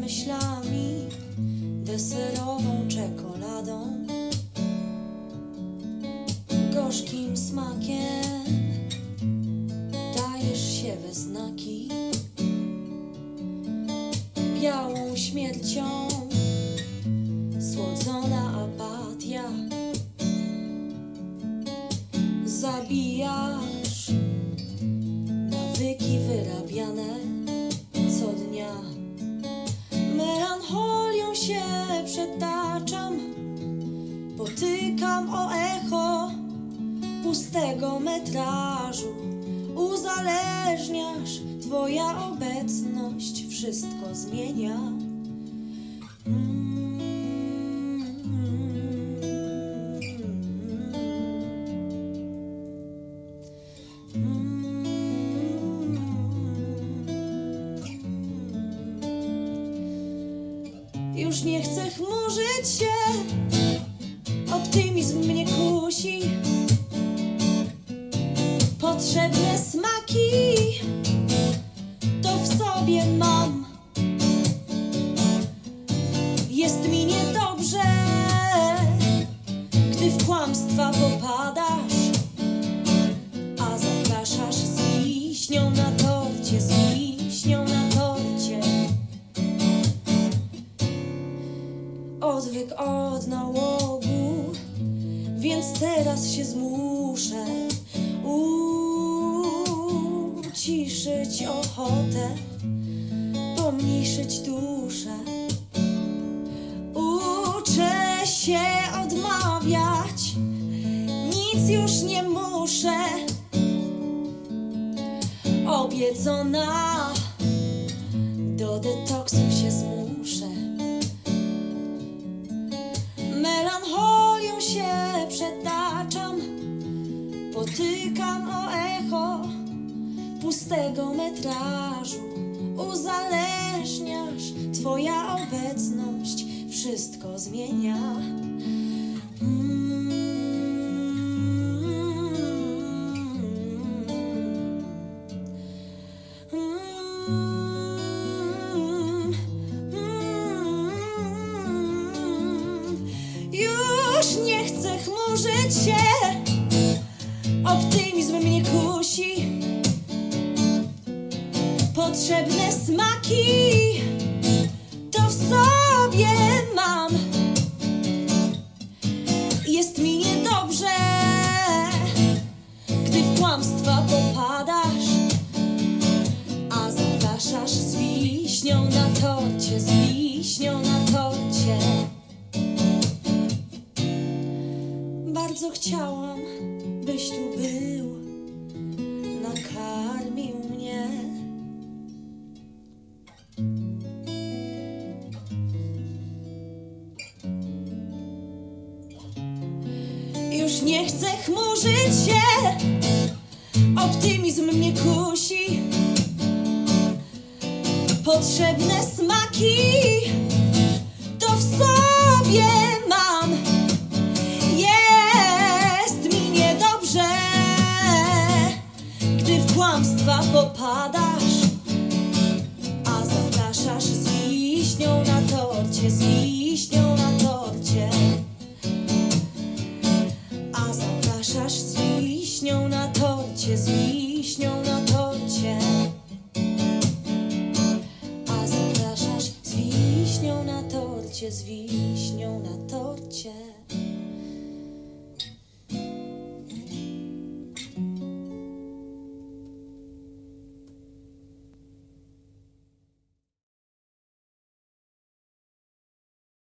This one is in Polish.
myślami, deserową czekoladą, gorzkim smakiem dajesz się we znaki, białą śmiercią słodzona apatia. Zabijasz pustego metrażu. Uzależniasz, twoja obecność wszystko zmienia. Już nie chcę chmurzyć się, optymizm mnie kusi. Potrzebne smaki to w sobie mam. Jest mi niedobrze, gdy w kłamstwa popadasz, a zapraszasz z wiśnią na torcie, z wiśnią na torcie. Odwyk od nałogu, więc teraz się zmuszę uciszyć ochotę, pomniejszyć duszę. Uczę się odmawiać, nic już nie muszę. Obiecona, do detoksu się zmuszę. Melancholią się przetaczam, potykam o echo pustego metrażu. Uzależniasz, twoja obecność wszystko zmienia. Już nie chcę chmurzyć się, optymizm mnie kusi. Potrzebne smaki to w sobie mam. Jest mi niedobrze, gdy w kłamstwa popadasz, a zapraszasz z wiśnią na torcie, z wiśnią na torcie. Bardzo chciałam, byś tu był, Już nie chcę chmurzyć się, optymizm mnie kusi. Potrzebne smaki to w sobie mam. Jest mi niedobrze, gdy w kłamstwa popadasz, a zapraszasz z wiśnią na torcie, z zapraszasz z wiśnią na torcie, z wiśnią na torcie. A zapraszasz z wiśnią na torcie, z wiśnią na torcie.